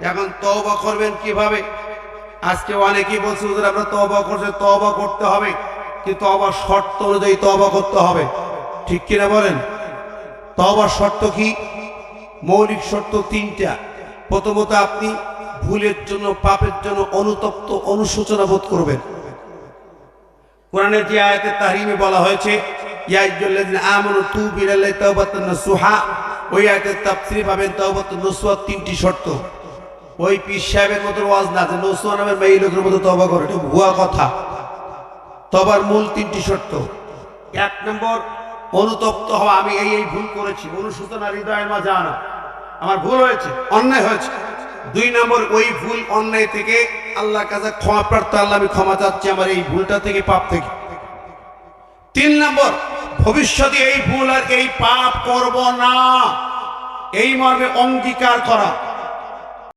এখন তওবা করবেন কীভাবে? আজকে অনেকেই বলছে, হুজুর, আমরা তওবা করছে, তওবা করতে হবে। কিন্তু তওবার শর্ত অনুযায়ী তওবা করতে হবে। ঠিক কিনা বলেন? তওবার শর্ত কি? মৌলিক শর্ত তিনটা। প্রথমত আপনি ভুলের জন্য, পাপের জন্য অনুতপ্ত অনুশোচনা বোধ করবেন। কোরআনের যে আয়াতের তাহরিমে বলা হয়েছে তুবু ওই আয়াতের তাফসীরে পাবেন তিনটি শর্ত। ওই পীর সাহেবের মতো ওয়াজ না যে নসুহা নামের মেয়ে লোকের মতো তওবা করে, এটা ভুয়া কথা। তবার মূল তিনটি শর্ত। এক নম্বর, অনুতপ্ত হওয়া, আমি এই এই ভুল করেছি, অনুশোচনা হৃদয়ের মাঝে আনা। আমার ভুল হয়েছে, অন্যায় হয়েছে। দুই নম্বর, ওই ভুল অন্যায় থেকে আল্লাহ কাছে ক্ষমা প্রার্থ আল্লাহ আমি ক্ষমা চাচ্ছি আমার এই ভুলটা থেকে, পাপ থেকে। তিন নম্বর, ভবিষ্যতে এই ভুল আর এই পাপ করব না। এই মর্মে অঙ্গীকার করা।